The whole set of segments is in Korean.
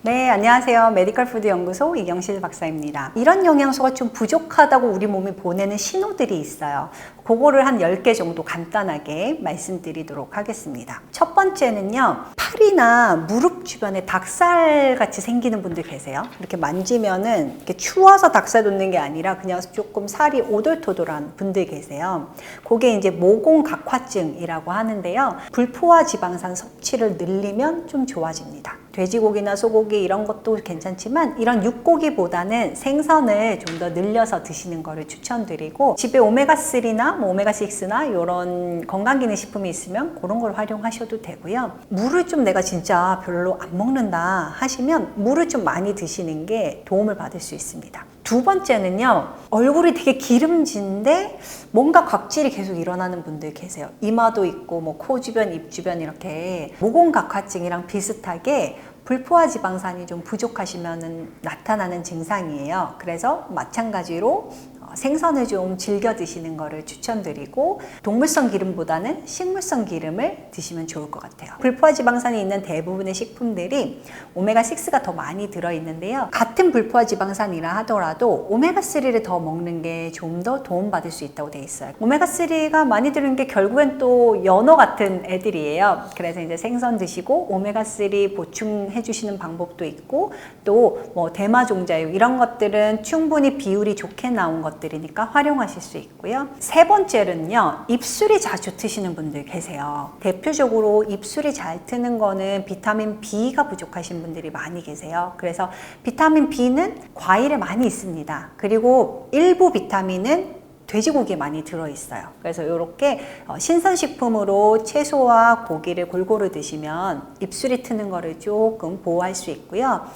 네, 안녕하세요. 메디컬 푸드 연구소 이경실 박사입니다. 이런 영양소가 좀 부족하다고 우리 몸이 보내는 신호들이 있어요. 그거를 한 10개 정도 간단하게 말씀드리도록 하겠습니다. 첫 번째는요. 팔이나 무릎 주변에 닭살 같이 생기는 분들 계세요. 이렇게 만지면은 이렇게 추워서 닭살 돋는 게 아니라 그냥 조금 살이 오돌토돌한 분들 계세요. 그게 이제 모공각화증이라고 하는데요. 불포화 지방산 섭취를 늘리면 좀 좋아집니다. 돼지고기나 소고기 이런 것도 괜찮지만 이런 육고기보다는 생선을 좀 더 늘려서 드시는 거를 추천드리고 집에 오메가3나 뭐 오메가6나 이런 건강기능식품이 있으면 그런 걸 활용하셔도 되고요. 물을 좀 내가 진짜 별로 안 먹는다 하시면 물을 좀 많이 드시는 게 도움을 받을 수 있습니다. 두 번째는요, 얼굴이 되게 기름진데 뭔가 각질이 계속 일어나는 분들 계세요. 이마도 있고, 뭐, 코 주변, 입 주변 이렇게 모공각화증이랑 비슷하게 불포화 지방산이 좀 부족하시면 나타나는 증상이에요. 그래서 마찬가지로 어, 생선을 좀 즐겨 드시는 거를 추천드리고 동물성 기름보다는 식물성 기름을 드시면 좋을 것 같아요. 불포화 지방산이 있는 대부분의 식품들이 오메가6가 더 많이 들어있는데요. 같은 불포화 지방산이라 하더라도 오메가3를 더 먹는 게 좀 더 도움받을 수 있다고 돼 있어요. 오메가3가 많이 들은 게 결국엔 또 연어 같은 애들이에요. 그래서 이제 생선 드시고 오메가3 보충해 주시는 방법도 있고 또 뭐 대마 종자유 이런 것들은 충분히 비율이 좋게 나온 것들 이니까 활용하실 수 있고요. 세 번째는요. 입술이 자주 트시는 분들 계세요. 대표적으로 입술이 잘 트는 거는 비타민 B가 부족하신 분들이 많이 계세요. 그래서 비타민 B는 과일에 많이 있습니다. 그리고 일부 비타민은 돼지고기에 많이 들어있어요. 그래서 이렇게 어, 신선식품으로 채소와 고기를 골고루 드시면 입술이 트는 거를 조금 보호할 수 있고요.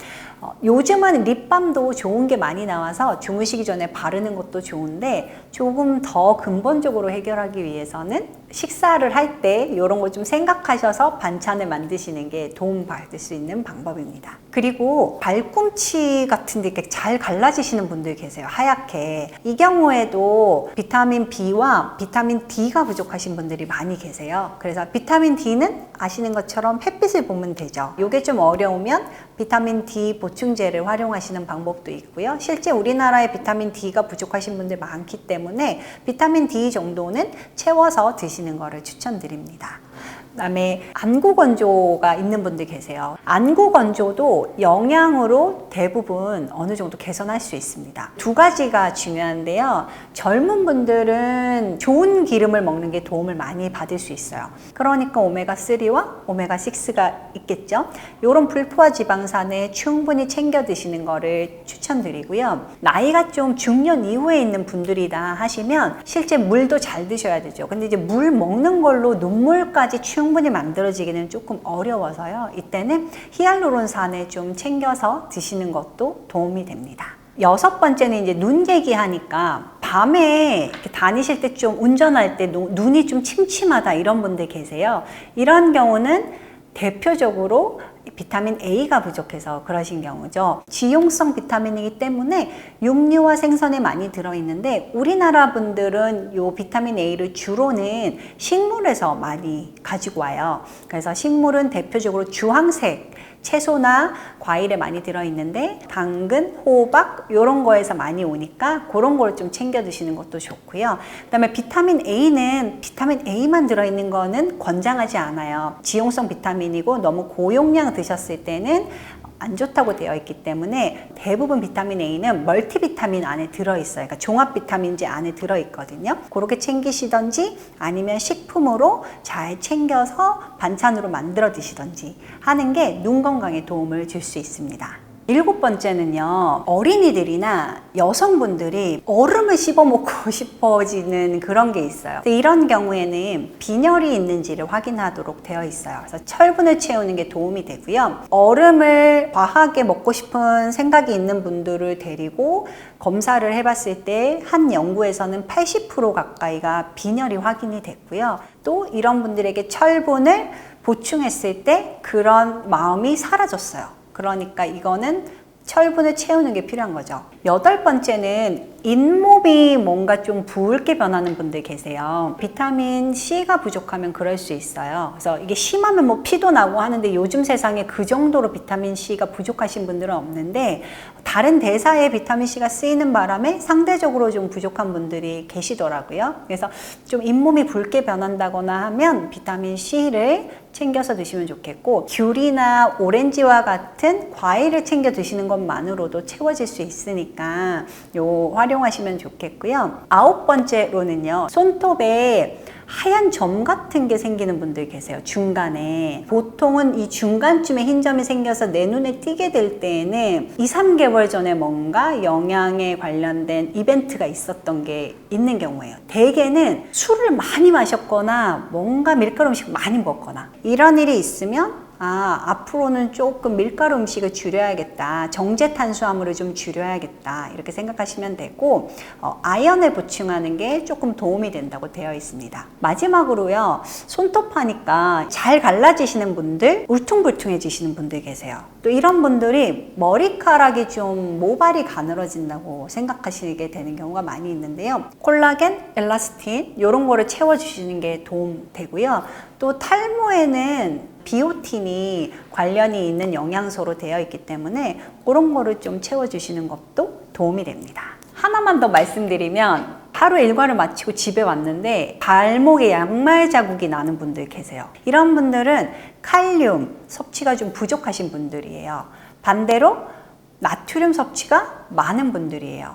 어, 요즘은 립밤도 좋은 게 많이 나와서 주무시기 전에 바르는 것도 좋은데 조금 더 근본적으로 해결하기 위해서는 식사를 할 때 이런 걸좀 생각하셔서 반찬을 만드시는 게 도움 받을 수 있는 방법입니다. 그리고 발꿈치 같은 데 이렇게 잘 갈라지시는 분들 계세요. 하얗게. 이 경우에도 비타민 B와 비타민 D가 부족하신 분들이 많이 계세요. 그래서 비타민 D는 아시는 것처럼 햇빛을 보면 되죠. 이게 좀 어려우면 비타민 D 보충 제를 활용하시는 방법도 있고요. 실제 우리나라에 비타민 D가 부족하신 분들 많기 때문에 비타민 D 정도는 채워서 드시는 것을 추천드립니다. 그다음에 안구 건조가 있는 분들 계세요. 안구 건조도 영양으로 대부분 어느 정도 개선할 수 있습니다. 두 가지가 중요한데요. 젊은 분들은 좋은 기름을 먹는 게 도움을 많이 받을 수 있어요. 그러니까 오메가 3와 오메가 6가 있겠죠. 이런 불포화 지방산을 충분히 챙겨 드시는 거를 추천드리고요. 나이가 좀 중년 이후에 있는 분들이다 하시면 실제 물도 잘 드셔야 되죠. 근데 이제 물 먹는 걸로 눈물까지 충 분히 만들어지기는 조금 어려워서요. 이때는 히알루론산을 좀 챙겨서 드시는 것도 도움이 됩니다. 여섯 번째는 이제 눈 얘기하니까 밤에 이렇게 다니실 때 좀 운전할 때 노- 눈이 좀 침침하다 이런 분들 계세요. 이런 경우는 대표적으로 비타민 A가 부족해서 그러신 경우죠. 지용성 비타민이기 때문에 육류와 생선에 많이 들어있는데 우리나라 분들은 요 비타민 A를 주로는 식물에서 많이 가지고 와요. 그래서 식물은 대표적으로 주황색 채소나 과일에 많이 들어있는데 당근, 호박 이런 거에서 많이 오니까 그런 걸 좀 챙겨 드시는 것도 좋고요. 그다음에 비타민 A는 비타민 A만 들어있는 거는 권장하지 않아요. 지용성 비타민이고 너무 고용량 드셨을 때는 안 좋다고 되어 있기 때문에 대부분 비타민 A는 멀티비타민 안에 들어있어요. 그러니까 종합 비타민제 안에 들어있거든요. 그렇게 챙기시던지 아니면 식품으로 잘 챙겨서 반찬으로 만들어 드시던지 하는 게 눈 건강에 도움을 줄 수 있습니다. 일곱 번째는요, 어린이들이나 여성분들이 얼음을 씹어 먹고 싶어지는 그런 게 있어요. 이런 경우에는 빈혈이 있는지를 확인하도록 되어 있어요. 그래서 철분을 채우는 게 도움이 되고요. 얼음을 과하게 먹고 싶은 생각이 있는 분들을 데리고 검사를 해봤을 때 한 연구에서는 80% 가까이가 빈혈이 확인이 됐고요. 또 이런 분들에게 철분을 보충했을 때 그런 마음이 사라졌어요. 그러니까 이거는 철분을 채우는 게 필요한 거죠. 여덟 번째는 잇몸이 뭔가 좀 붉게 변하는 분들 계세요. 비타민 C가 부족하면 그럴 수 있어요. 그래서 이게 심하면 뭐 피도 나고 하는데 요즘 세상에 그 정도로 비타민 C가 부족하신 분들은 없는데 다른 대사에 비타민 C가 쓰이는 바람에 상대적으로 좀 부족한 분들이 계시더라고요. 그래서 좀 잇몸이 붉게 변한다거나 하면 비타민 C를 챙겨서 드시면 좋겠고 귤이나 오렌지와 같은 과일을 챙겨 드시는 것만으로도 채워질 수 있으 니까 요 활용하시면 좋겠고요. 아홉 번째로는요. 손톱에 하얀 점 같은 게 생기는 분들 계세요. 중간에. 보통은 이 중간쯤에 흰 점이 생겨서 내 눈에 띄게 될 때에는 2, 3개월 전에 뭔가 영양에 관련된 이벤트가 있었던 게 있는 경우예요. 대개는 술을 많이 마셨거나 뭔가 밀가루 음식 많이 먹거나 이런 일이 있으면 아, 앞으로는 조금 밀가루 음식을 줄여야겠다. 정제 탄수화물을 좀 줄여야겠다. 이렇게 생각하시면 되고, 어, 아연을 보충하는 게 조금 도움이 된다고 되어 있습니다. 마지막으로요, 손톱 하니까 잘 갈라지시는 분들, 울퉁불퉁해지시는 분들 계세요. 또 이런 분들이 머리카락이 좀 모발이 가늘어진다고 생각하시게 되는 경우가 많이 있는데요. 콜라겐, 엘라스틴, 이런 거를 채워주시는 게 도움 되고요. 또 탈모에는 비오틴이 관련이 있는 영양소로 되어 있기 때문에 그런 거를 좀 채워주시는 것도 도움이 됩니다. 하나만 더 말씀드리면 하루 일과를 마치고 집에 왔는데 발목에 양말 자국이 나는 분들 계세요. 이런 분들은 칼륨 섭취가 좀 부족하신 분들이에요. 반대로 나트륨 섭취가 많은 분들이에요.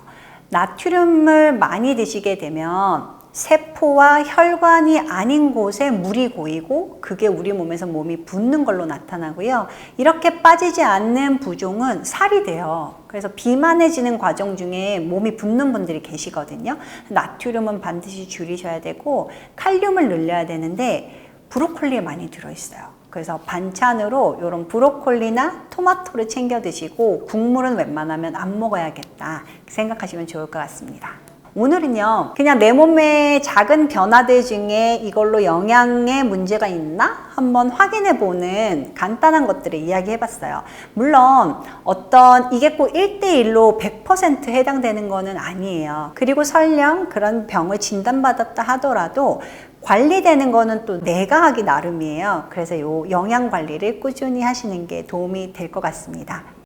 나트륨을 많이 드시게 되면 세포와 혈관이 아닌 곳에 물이 고이고 그게 우리 몸에서 몸이 붓는 걸로 나타나고요. 이렇게 빠지지 않는 부종은 살이 돼요. 그래서 비만해지는 과정 중에 몸이 붓는 분들이 계시거든요. 나트륨은 반드시 줄이셔야 되고 칼륨을 늘려야 되는데 브로콜리에 많이 들어있어요. 그래서 반찬으로 이런 브로콜리나 토마토를 챙겨 드시고 국물은 웬만하면 안 먹어야겠다 생각하시면 좋을 것 같습니다. 오늘은요, 그냥 내 몸의 작은 변화들 중에 이걸로 영양에 문제가 있나? 한번 확인해 보는 간단한 것들을 이야기해 봤어요. 물론 어떤 이게 꼭 1대1로 100% 해당되는 거는 아니에요. 그리고 설령 그런 병을 진단받았다 하더라도 관리되는 거는 또 내가 하기 나름이에요. 그래서 요 영양 관리를 꾸준히 하시는 게 도움이 될 것 같습니다.